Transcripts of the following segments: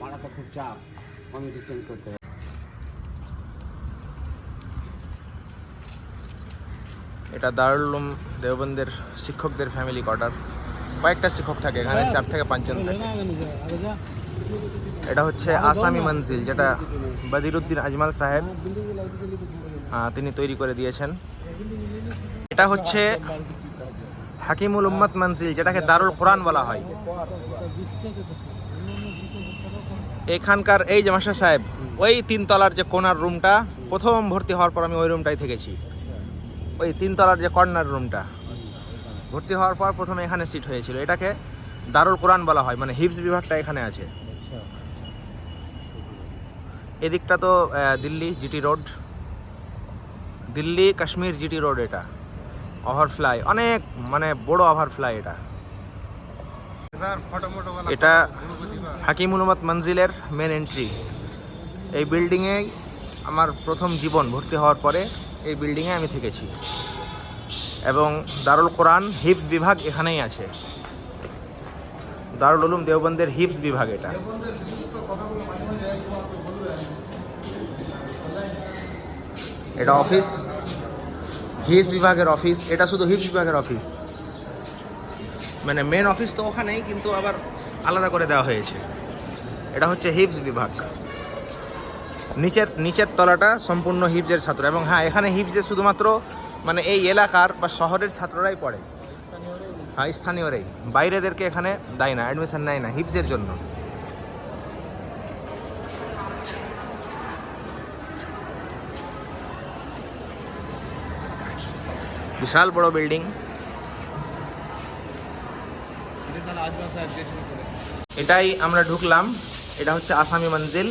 পাড়াটা খুব চাপ কমিটি চেঞ্জ করতে হবে এটা দারুলুম দেওবন্দের শিক্ষকদের ফ্যামিলি কোয়ার্টার কয়েকটা শিক্ষক থাকে এখানে চার থেকে পাঁচজন থাকে। এটা হচ্ছে আসামি মঞ্জিল যেটা বদিরুদ্দিন আজমাল সাহেব আহ, তিনি তৈরি করে দিয়েছেন। এটা হচ্ছে হাকিমুল উম্মত মঞ্জিল যেটাকে দারুল কোরআন বলা হয়। এখানকার এই যে মাস্টার সাহেব ওই তিনতলার যে কোনার রুমটা প্রথম ভর্তি হওয়ার পর আমি ওই রুমটাই থেকেছি। ওই তিনতলার যে কর্নার রুমটা ভর্তি হওয়ার পর প্রথমে এখানে সিট হয়েছিল। এটাকে দারুল কোরআন বলা হয় মানে হিপস বিভাগটা এখানে আছে। এদিকটা তো Delhi GT road Delhi Kashmir GT road এটা। ওভারফ্লাই অনেক মানে বড় ওভারফ্লাই এটা। এটা হাকিমুল উম্মত মঞ্জিলের মেন এন্ট্রি এই বিল্ডিংয়ে আমার প্রথম জীবন ভর্তি হওয়ার পরে এই বিল্ডিংয়ে আমি থেকেছি। এবং দারুল কোরআন হিপস বিভাগ এখানেই আছে। দারুল উলুম দেওবন্দের হিপস বিভাগ এটা। এটা অফিস হিপস বিভাগের অফিস এটা শুধু হিপস বিভাগের অফিস মানে মেন অফিস তো ওখানেই, কিন্তু আবার আলাদা করে দেওয়া হয়েছে। এটা হচ্ছে হিপস বিভাগ। নিচের নিচের তলাটা সম্পূর্ণ হিপসের ছাত্র, এবং হ্যাঁ এখানে হিপসের শুধুমাত্র মানে এই এলাকার বা শহরের ছাত্ররাই পড়ে। হ্যাঁ স্থানীয়রাই। বাইরেদেরকে এখানে দেয় না অ্যাডমিশন নেয় না হিপসের জন্য। বিশাল বড় বিল্ডিং। এটাই আমরা ঢুকলাম। এটা হচ্ছে আসামি মঞ্জিল।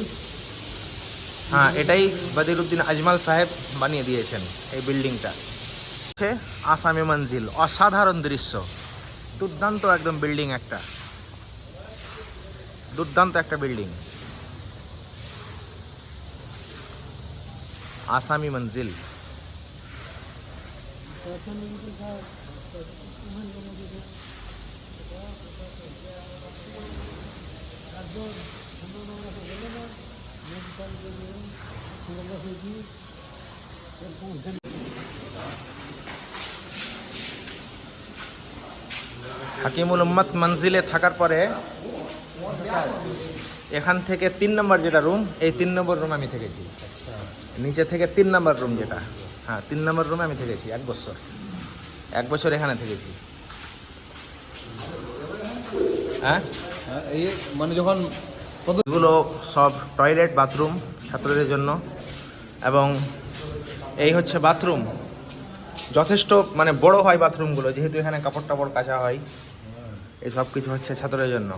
হ্যাঁ এটাই বদিরুদ্দিন আজমাল সাহেব বানিয়ে দিয়েছেন এই বিল্ডিংটা। হচ্ছে আসামি মঞ্জিল, অসাধারণ দৃশ্য। দুর্দান্ত একদম বিল্ডিং একটা। দুর্দান্ত একটা বিল্ডিং। আসামি মঞ্জিল। হাকিমুল উম্মত মঞ্জিলে থাকার পরে এখান থেকে তিন নম্বর যেটা রুম, এই তিন নম্বর রুম আমি থেকেছি। নিচে থেকে তিন নম্বর রুম যেটা হ্যাঁ তিন নম্বর রুমে আমি থেকেছি, এক বছর। এক বছর এখানে থেকেছি। হ্যাঁ? এই মানে যখন এগুলো সব টয়লেট বাথরুম ছাত্রদের জন্য। এবং এই হচ্ছে বাথরুম যথেষ্ট মানে বড় হয় বাথরুমগুলো যেহেতু এখানে কাপড় টাপড় কাচা হয়। এই সব কিছু হচ্ছে ছাত্রদের জন্য।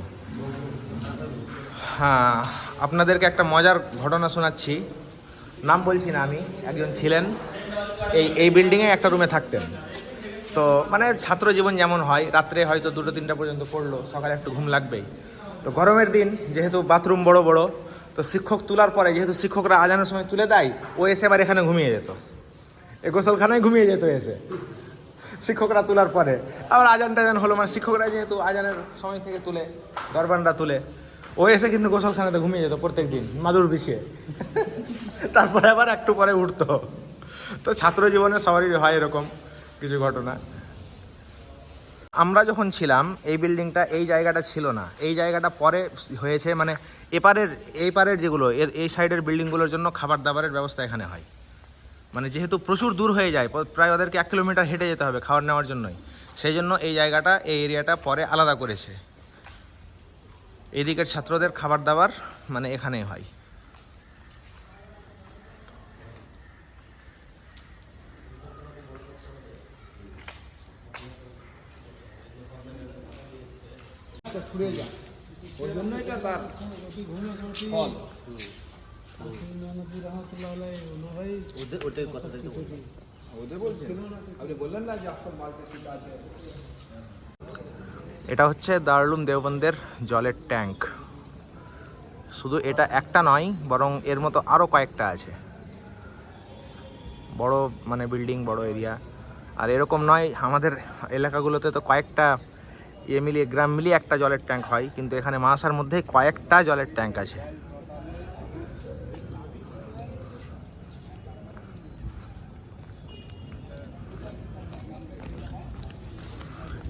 হ্যাঁ আপনাদেরকে একটা মজার ঘটনা শোনাচ্ছি। নাম বলছি না আমি একজন ছিলেন। এই এই বিল্ডিংয়ে একটা রুমে থাকতেন। তো মানে ছাত্র জীবন যেমন হয়, রাত্রে হয়তো দুটো, তিনটা পর্যন্ত পড়ল, সকালে একটু ঘুম লাগবেই। তো গরমের দিন, যেহেতু বাথরুম বড় বড়, তো শিক্ষক তোলার পরে, যেহেতু শিক্ষকরা আজানের সময় তুলে দেয়, ও এসে এবার এখানে ঘুমিয়ে যেত। এ গোসলখানায় ঘুমিয়ে যেত এসে, শিক্ষকরা তোলার পরে। আবার আজান টাজান হলো মানে শিক্ষকরা যেহেতু আজানের সময় থেকে তুলে, দরবানরা তুলে, ও এসে কিন্তু গোসলখানাতে ঘুমিয়ে যেত প্রত্যেক দিন মাদুর বিছিয়ে তারপরে আবার একটু পরে উঠতো। তো ছাত্র জীবনে সবারই হয় এরকম। কিছু ঘটনা। আমরা যখন ছিলাম, এই বিল্ডিংটা এই জায়গাটা ছিল না। এই জায়গাটা পরে হয়েছে মানে এপারের এই পারের যেগুলো এই সাইডের বিল্ডিংগুলোর জন্য খাবার দাবারের ব্যবস্থা এখানে হয়। মানে যেহেতু প্রচুর দূর হয়ে যায় প্রায় ওদেরকে এক কিলোমিটার হেঁটে যেতে হবে খাবার নেওয়ার জন্যই। সেই জন্য এই জায়গাটা, এই এরিয়াটা পরে আলাদা করেছে। এদিকের ছাত্রদের খাবার দাবার মানে এখানেই হয়। ছুড়ে যায় ওই জন্য এটা তার ফল। ওদের ওটাই কথাটা ওদের বলছেন আপনি বললেন না যে আপনার মার্কেট আছে এটা হচ্ছে দারুলুম দেওবন্দের জলের ট্যাঙ্ক। শুধু এটা একটা নয় বরং এর মতো আরও কয়েকটা আছে। বড় মানে বিল্ডিং বড় এরিয়া আর এরকম নয় আমাদের এলাকাগুলোতে তো কয়েকটা ইয়ে মিলিয়ে গ্রাম মিলিয়ে একটা জলের ট্যাঙ্ক হয়, কিন্তু এখানে মাসার মধ্যে কয়েকটা জলের ট্যাঙ্ক আছে।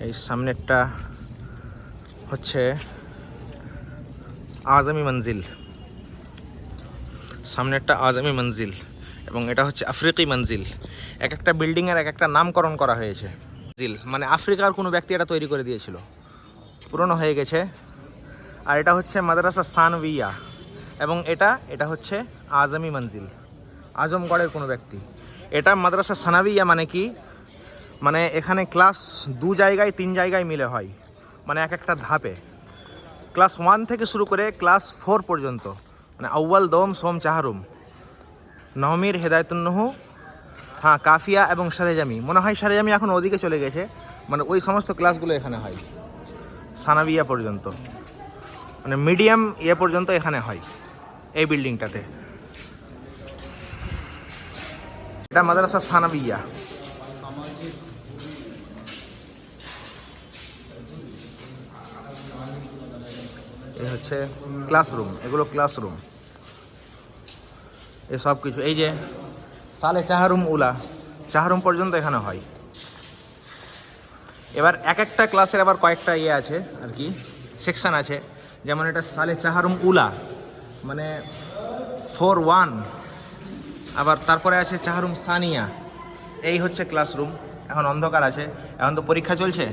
এই সামনেরটা হচ্ছে আজমি মঞ্জিল। সামনেরটা আজমি মঞ্জিল এবং এটা হচ্ছে আফ্রিকি মঞ্জিল। এক একটা বিল্ডিংয়ের এক একটা নামকরণ করা হয়েছে। মঞ্জিল মানে আফ্রিকার কোনো ব্যক্তি এটা তৈরি করে দিয়েছিল। পুরনো হয়ে গেছে। আর এটা হচ্ছে মাদ্রাসা সানভিয়া এবং এটা এটা হচ্ছে আজমি মঞ্জিল। আজমগড়ের কোনো ব্যক্তি। এটা মাদ্রাসা সানাবিয়া মানে কি? মানে এখানে ক্লাস দু জায়গায়, তিন জায়গায় মিলে হয়। মানে এক একটা ধাপে। ক্লাস ওয়ান থেকে শুরু করে ক্লাস ফোর পর্যন্ত। মানে আউ্বাল দোম সোম চাহারুম। নহমির হেদায়তুন্নহু হ্যাঁ কাফিয়া এবং সারেজামি মনে হয় সারেজামি এখন ওদিকে চলে গেছে। মানে ওই সমস্ত ক্লাসগুলো এখানে হয়। সানাবিয়া পর্যন্ত। মানে মিডিয়াম ইয়ে পর্যন্ত এখানে হয় এই বিল্ডিংটাতে। এটা মাদ্রাসা সানাবিয়া হচ্ছে ক্লাসরুম। এগুলো ক্লাসরুম। এই সব কিছু এই যে সালে চাহারুম উলা। চাহারুম পর্যন্ত এখানে হয়। এবার এক একটা ক্লাসের আবার কয়েকটা ইয়ে আছে আর কি, সেকশন আছে। যেমন এটা সালে চাহারুম উলা মানে ফোর ওয়ান। আবার তারপরে আছে চাহারুম সানিয়া। এই হচ্ছে ক্লাসরুম। এখন অন্ধকার আছে। এখন তো পরীক্ষা চলছে।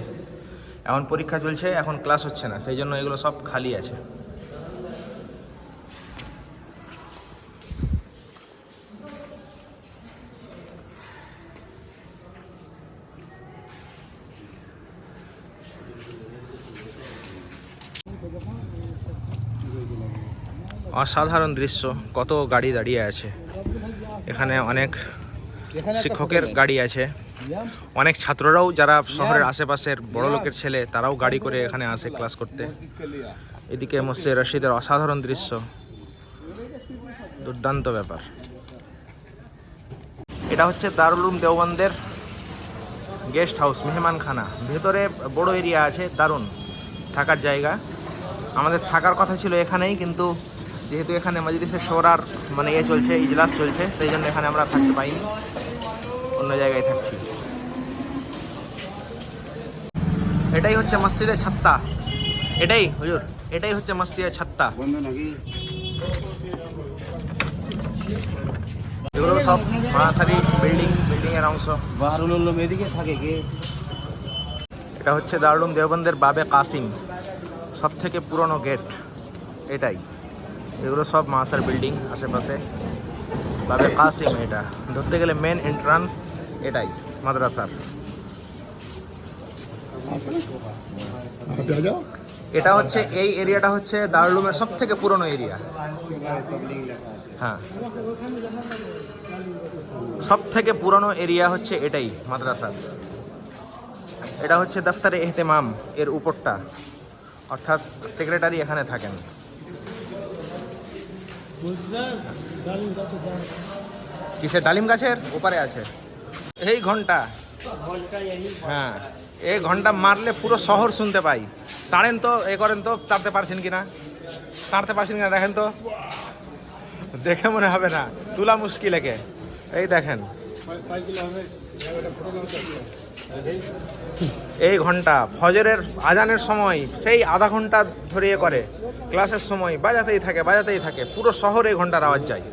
এখন পরীক্ষা চলছে, এখন ক্লাস হচ্ছে না। সেই জন্য এগুলো সব খালি আছে। অসাধারণ দৃশ্য। কত গাড়ি দাঁড়িয়ে আছে। এখানে অনেক শিক্ষকের গাড়ি আছে। অনেক ছাত্ররাও যারা শহরের আশেপাশের বড় লোকের ছেলে, তারাও গাড়ি করে এখানে আসে ক্লাস করতে। এদিকে মসজিদ রশিদের অসাধারণ দৃশ্য। দুর্দান্ত ব্যাপার। এটা হচ্ছে দারুল উলুম দেওবন্দের গেস্ট হাউস, মেহমানখানা। ভেতরে বড় এরিয়া আছে, দারুণ। থাকার জায়গা। আমাদের থাকার কথা ছিল এখানেই, কিন্তু যেহেতু এখানে মজলিসের সোরার মানে ইয়ে চলছে ইজলাস চলছে সেই জন্য এখানে আমরা থাকতে পাইনি অন্য জায়গায় থাকছি। এটাই হচ্ছে মসজিদের ছাত্তা। এটাই হুজুর এটাই হচ্ছে মসজিদের ছাত্তা। এগুলো সব মারাসারি বিল্ডিং বিল্ডিং এর অংশ। বাহারুল এদিকে থাকে কে? এটা হচ্ছে দারুলুম দেওবন্দের বাবে কাসিম। সব থেকে পুরনো গেট এটাই। এগুলো সব মাসার বিল্ডিং আশেপাশে। বাবে কাসিম এটা। ধরতে গেলে মেন এন্ট্রান্স এটাই, মাদ্রাসার। এটা হচ্ছে, এই এরিয়াটা হচ্ছে দারুলুমের সব থেকে পুরনো এরিয়া হ্যাঁ। সব থেকে পুরনো এরিয়া হচ্ছে এটাই মাদ্রাসার এটা হচ্ছে দফতরে এহতেমাম, এর উপরটা। অর্থাৎ সেক্রেটারি এখানে থাকেন। কিসের ডালিম গাছের? ওপারে আছে। এই ঘণ্টা। হ্যাঁ এই ঘণ্টা মারলে পুরো শহর শুনতে পাই। তাড়েন তো, এ করেন তো, তাড়তে পারছেন কিনা? তাড়তে পারছেন কিনা, দেখেন তো। দেখে মনে হবে না, তুলা মুশকিল একে। এই দেখেন। এই ঘণ্টা ফজরের আজানের সময় সেই আধা ঘণ্টা ধরে ইয়ে করে। ক্লাসের সময় বাজাতেই থাকে বাজাতেই থাকে। পুরো শহরে এই ঘণ্টার আওয়াজ যায়।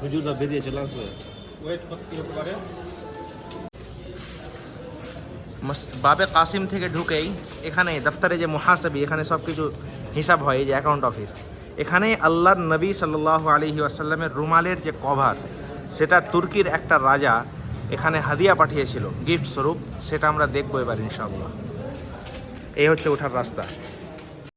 হুজুররা বেরিয়ে চলে আসবে। বাবে কাসিম থেকে ঢুকেই এখানে দফতরে যে মহাসবি এখানে সব কিছু হিসাব হয় এই যে অ্যাকাউন্ট অফিস এখানে আল্লাহর নবী সাল্লাহ আলহি আসাল্লামের রুমালের যে কভার সেটা তুর্কির একটা রাজা এখানে হাদিয়া পাঠিয়েছিল, গিফট স্বরূপ, সেটা আমরা দেখব এবার ইনশাআল্লাহ। এই হচ্ছে ওঠার রাস্তা।